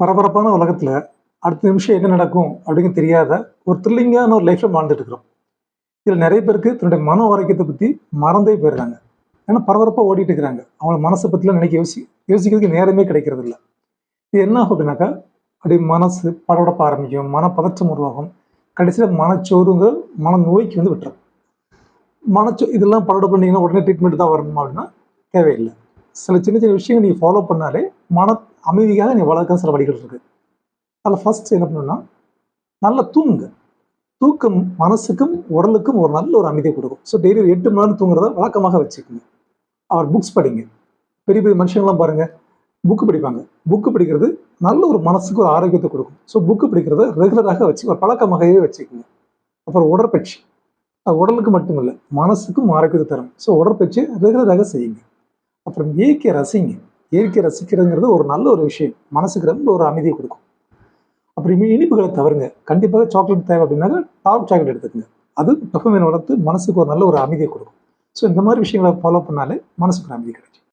பரபரப்பான உலகத்தில் அடுத்த நிமிஷம் என்ன நடக்கும் அப்படின்னு தெரியாத ஒரு த்ரில்லிங்கான ஒரு லைஃப்பில் வாழ்ந்துட்டு இருக்கிறோம் இதில் நிறைய பேருக்கு தன்னுடைய மன ஆரோக்கியத்தை பற்றி மறந்தே போயிடுறாங்க. ஏன்னா பரபரப்பாக ஓடிட்டு இருக்கிறாங்க அவங்கள மனசை பற்றிலாம் நினைக்க யோசி யோசிக்கிறதுக்கு நேரமே கிடைக்கிறது இல்லை இது என்ன ஆகும் அப்படின்னாக்கா அப்படி மனசு படபடப்ப ஆரம்பிக்கும். மனப்பதற்றம் உருவாகும். கடைசியில் மனச்சோறுங்கிற மன நோய்க்கு வந்து விட்டுரும். மனச்சோ இதெல்லாம் படபட பண்ணீங்கன்னா உடனே ட்ரீட்மெண்ட் தான் வரணுமா அப்படின்னா தேவையில்லை. சில சின்ன சின்ன விஷயங்கள் நீங்கள் ஃபாலோ பண்ணாலே மன அமைதியாக நீ வளர்க்க சில வழிகள் இருக்குது அதில் ஃபர்ஸ்ட் என்ன பண்ணணும்னா நல்லா தூங்குங்க. தூக்கம் மனசுக்கும் உடலுக்கும் ஒரு நல்ல ஒரு அமைதியை கொடுக்கும். ஸோ டெய்லி ஒரு எட்டு மணி நேரம் தூங்குறத வழக்கமாக வச்சுக்கோங்க. அவர் புக்ஸ் படிங்க. பெரிய பெரிய மனுஷங்களாம் பாருங்க புக்கு படிப்பாங்க. புக்கு படிக்கிறது நல்ல ஒரு மனசுக்கு ஒரு ஆரோக்கியத்தை கொடுக்கும். ஸோ புக்கு படிக்கிறத ரெகுலராக வச்சு ஒரு பழக்கமாகவே வச்சுக்கோங்க. அப்புறம் உடற்பயிற்சி. உடலுக்கு மட்டும் இல்லை மனசுக்கும் ஆரோக்கியத்தை தரும். ஸோ உடற்பயிற்சியை ரெகுலராக செய்யுங்க. அப்புறம் இயற்கை ரசிங்க. இயற்கை ரசிக்கிறதுங்கிறது ஒரு நல்ல ஒரு விஷயம். மனசுக்கு ரொம்ப ஒரு அமைதியை கொடுக்கும். அப்புறம் இனிப்புகளை தவறுங்க. கண்டிப்பாக சாக்லேட் தேவை அப்படின்னாக்க டாப் சாக்லேட் எடுத்துக்கங்க. அது டொபமைன் வளர்த்து மனசுக்கு ஒரு நல்ல ஒரு அமைதியை கொடுக்கும். ஸோ இந்த மாதிரி விஷயங்களை ஃபாலோ பண்ணாலே மனசுக்கு ஒரு அமைதி கிடைக்கும்.